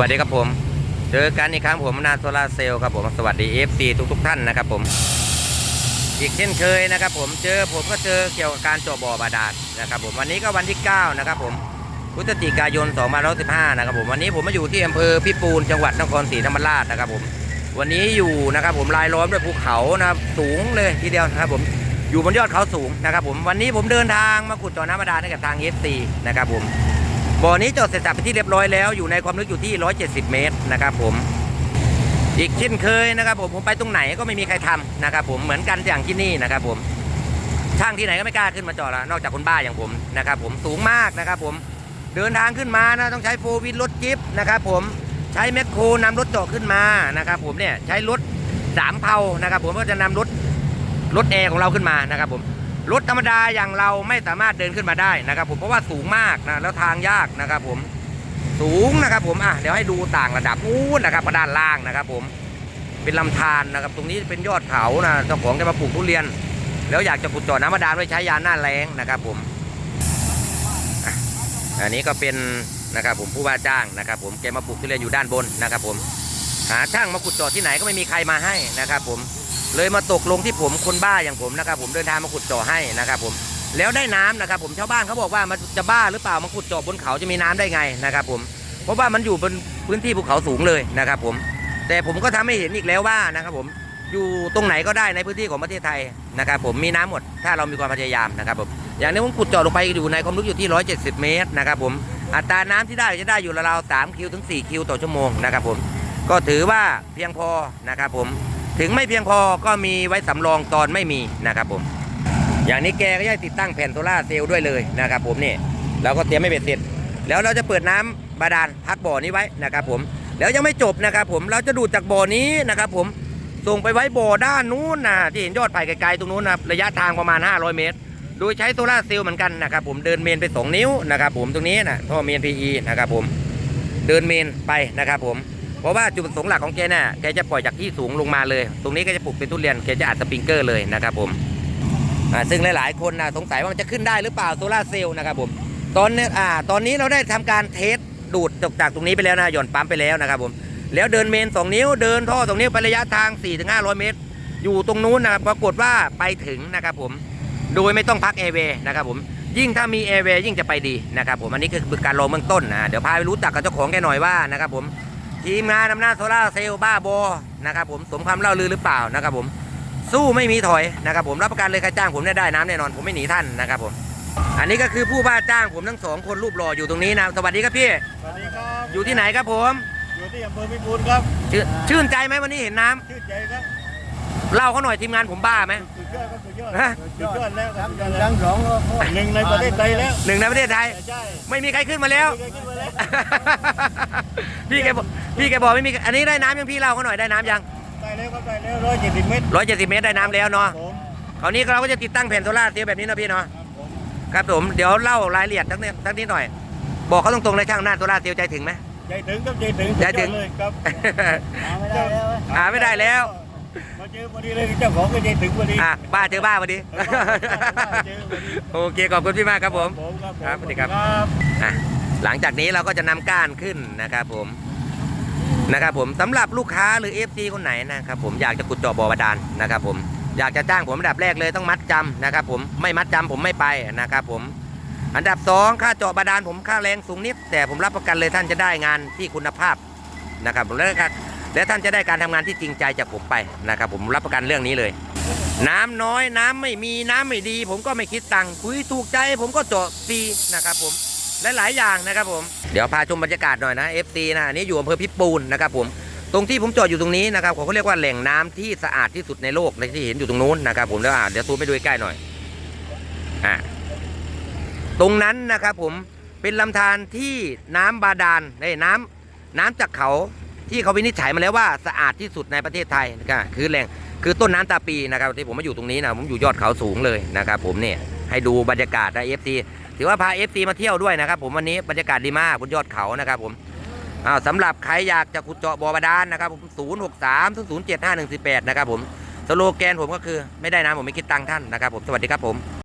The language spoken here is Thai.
วัสดีครับผม เจอกันอีกครั้งผมนาโซลาเซลล์ครับผม สวัสดี FC ทุกทุกท่านนะครับผม อีกเช่นเคยนะครับผม เจอผมก็เจอเกี่ยวกับการเจาะบ่อบาดาลนะครับผม วันนี้ก็วันที่ 9 นะครับผมพฤศจิกายน2515นะครับผม วันนี้ผมมาอยู่ที่อำเภอพิปูนจังหวัดนครศรีธรรมราชนะครับผม วันนี้อยู่นะครับผมรายล้อมด้วยภูเขานะครับสูงเลยทีเดียวนะครับผม อยู่บนยอดเขาสูงนะครับผม วันนี้ผมเดินทางมาขุดเจาะน้ำบาดาลให้กับทาง FC นะครับผม บ่อนี้จาะเสร็จสับไปที่เรียบร้อยแล้วอยู่ในความลึกอยู่ที่ 170 เมตรนะครับผม อีกเช่นเคยนะครับผมผมไปตรงไหนก็ไม่มีใครทำนะครับผมเหมือนกันอย่างที่นี่นะครับผมช่างที่ไหนก็ไม่กล้าขึ้นมาจาะละนอกจากคนบ้าอย่างผมนะครับผมสูงมากนะครับผมเดินทางขึ้นมานะต้องใช้โฟวินรถจิ๊บนะครับผมใช้แมคโครนำรถเจาะขึ้นมานะครับผมเนี่ยใช้รถสามเพานะครับผมก็จะนำรถรถแอร์ของเราขึ้นมานะครับผม รถธรรมดาอย่างเราไม่สามารถเดินขึ้นมาได้นะครับผมเพราะว่าสูงมากนะแล้วทางยากนะครับผมสูงนะครับผมอะเดี๋ยวให้ดูต่างระดับนู้นนะครับด้านล่างนะครับ ผมเป็นลำธารนะครับ ตรงนี้เป็นยอดเขานะเจ้าของจะมาปลูกทุเรียน แล้วอยากจะขุดเจาะน้ำบาดาลไว้ใช้ยาหน้าแล้งนะครับ ผมอันนี้ก็เป็นนะครับผมผู้ว่าจ้างนะครับ ผมแกมาปลูกทุเรียนอยู่ด้านบนนะครับ ผมหาช่างมาขุดเจาะที่ไหนก็ไม่มีใครมาให้นะครับ ผม เลยมาตกลงที่ผมคนบ้าอย่างผมนะครับ ผมเดินทางมาขุดเจาะให้นะครับ ผมแล้วได้น้ำนะครับ ผมชาวบ้านเขาบอกว่ามันจะบ้าหรือเปล่ามาขุดเจาะบนเขาจะมีน้ำได้ไงนะครับ ผมเพราะว่ามันอยู่บนพื้นที่ภูเขาสูงเลยนะครับ ผม แต่ผมก็ทำให้เห็นอีกแล้วว่านะครับ ผมอยู่ตรงไหนก็ได้ในพื้นที่ของประเทศไทยนะครับ ผมมีน้ำหมดถ้าเรามีความพยายามนะครับผมอย่างนี้ผมขุดเจาะลงไปอยู่ในความลึกอยู่ที่ 170 เมตรนะครับ ผมอัตราน้ำที่ได้จะได้อยู่ราวๆ3คิวถึง4คิวต่อชั่วโมงนะครับ ผมก็ถือว่าเพียงพอนะครับ ผม ถึงไม่เพียงพอก็มีไว้สำรองตอนไม่มีนะครับผม อย่างนี้แกก็ได้ติดตั้งแผ่นโซล่าเซลล์ด้วยเลยนะครับผมนี่เราก็เตรียมไม่เบ็ดเสร็จ แล้วเราจะเปิดน้ำบาดาลพักบ่อนี้ไว้นะครับผมแล้วยังไม่จบนะครับผมเราจะดูดจากบ่อนี้นะครับผมส่งไปไว้บ่อด้านนู้นนะที่เห็นยอดไผ่ไกลๆตรงนู้นนะระยะทางประมาณ 500 เมตร โดยใช้โซล่าเซลล์เหมือนกันนะครับผมเดินเมนไป 2 นิ้วนะครับผมตรงนี้นะท่อเมน PE นะครับผมเดินเมนไปนะครับผม ราะว่าจุดประสงค์หลักของแกเนี่ยแกจะปล่อยจากที่สูงลงมาเลย ตรงนี้ก็จะปลูกเป็นทุเรียนแกจะอัดสปริงเกอร์เลยนะครับผมซึ่งหลาย ๆ คนนะสงสัยว่ามันจะขึ้นได้หรือเปล่าโซลาร์เซลล์นะครับผมตอนนี้อ่าตอนนี้เราได้ทำการเทสดูดจากตรงนี้ไปแล้วนะหย่อนปั๊มไปแล้วนะครับผมแล้วเดินเมน 2 นิ้วเดินท่อ 2 นิ้วไประยะทาง 4-500 เมตร อยู่ตรงนู้นนะครับปรากฏว่าไปถึงนะครับผมโดยไม่ต้องพักแอร์เวย์นะครับผมยิ่งถ้ามีแอร์เวย์ยิ่งจะไปดีนะครับผมอันนี้คือการลองเบื้องต้นนะเดี๋ยวพาไปรู้จักกับเจ้าของแกหน่อยว่านะครับผม ทีมงานอำนาจโซล่าร์เซลล์บ้าบอนะครับผมสมคำเล่าลือหรือเปล่านะครับผมสู้ไม่มีถอยนะครับผมรับประกันเลยใครจ้างผมได้ได้น้ำแน่นอนผมไม่หนีท่านนะครับผมอันนี้ก็คือผู้บ้าจ้างผมทั้งสองคนรูปหล่ออยู่ตรงนี้นะสวัสดีครับพี่สวัสดีครับอยู่ที่ไหนครับผมอยู่ที่อำเภอพิบูลครับชื่นชื่นใจไหมวันนี้เห็นน้ำชื่นใจครับเล่าเขาหน่อยทีมงานผมบ้าไหมสุดยอดครับสุดยอดฮะสุดยอดแล้วครับสุดยอดคแล้รั้วงสองก็หนึ่งในประเทศไทยแล้วหนึ่งในประเทศไทยใช่ไม่มีใครขึ้นมาแล้ว ไม่เคยคิดมาแล้วพี่แกบอกพี่แกบอกไม่มีอันนี้ได้น้ำยังพี่เล่าเขาหน่อยได้น้ำยังได้แล้วครับได้แล้วร้อยเจ็ดสิบเมตรร้อยเจ็ดสิบเมตรได้น้ำแล้วเนาะผมคราวนี้เราก็จะติดตั้งแผ่นโซล่าร์เซลล์แบบนี้นะพี่เนาะครับผมครับผมเดี๋ยวเล่ารายละเอียดทั้งนี้ทั้งนี้หน่อย บอกเขาตรงๆเลยช่างหน้าตัวลาเซลลใจถึงไหม ใจถึงครับใจถึงใจถึง สุดยอดเลยครับหาไม่ได้แล้วหาไม่ได้แล้ว มาเจอพอดีเลยเจ้าของก็ใจถึงพอดีอะบ้าเจอบ้าพอดีเออเจอพอดี โอเคขอบคุณพี่มากครับผม ผมครับผมครับสวัสดีครับ ครับ อะ หลังจากนี้เราก็จะนำก้านขึ้นนะครับผมนะครับผมสำหรับลูกค้าหรือ FC คนไหนนะครับผมอยากจะขุดเจาะบ่อบาดาลนะครับผมอยากจะจ้างผมอันดับแรกเลยต้องมัดจำนะครับผมไม่มัดจำผมไม่ไปนะครับผมอันดับสองค่าเจาะบาดาลผมค่าแรงสูงนิด แต่ผมรับประกันเลยท่านจะได้งานที่คุณภาพนะครับผมและและท่านจะได้การทำงานที่จริงใจจากผมไปนะครับผมรับประกันเรื่องนี้เลย น้ำน้อยน้ำไม่มีน้ำไม่ดี ผมก็ไม่คิดตังค์คุยถูกใจ ผมก็เจาะฟรีนะครับผม หลายอย่างนะครับผม เดี๋ยวพาชมบรรยากาศหน่อยนะ FC นะอันนี้อยู่อำเภอพิปูนนะครับผมตรงที่ผมจอดอยู่ตรงนี้นะครับเขาเรียกว่าแหล่งน้ำที่สะอาดที่สุดในโลกในที่เห็นอยู่ตรงนู้นนะครับผมแล้วอะเดี๋ยวซูมไปดูใกล้หน่อยอะตรงนั้นนะครับผมเป็นลำธารที่น้ำบาดาลเอ้ยน้ำน้ำจากเขาที่เขาวินิจฉัยมาแล้วว่าสะอาดที่สุดในประเทศไทยนะครับคือแหล่งคือต้นน้ำตาปีนะครับที่ผมมาอยู่ตรงนี้นะผมอยู่ยอดเขาสูงเลยนะครับผมเนี่ยให้ดูบรรยากาศนะเอฟซี ถือว่าพาเอฟซีมาเที่ยวด้วยนะครับ ผมวันนี้บรรยากาศดีมากบนยอดเขานะครับ ผมอ้าวสำหรับใครอยากจะขุดเจาะบ่อบาดาลนะครับผมศูนย์หกสามศูนย์เจ็ดห้าหนึ่งสี่แปดนะครับผมสโลแกนผมก็คือไม่ได้นะผมไม่คิดตังค์ท่านนะครับผมสวัสดีครับผม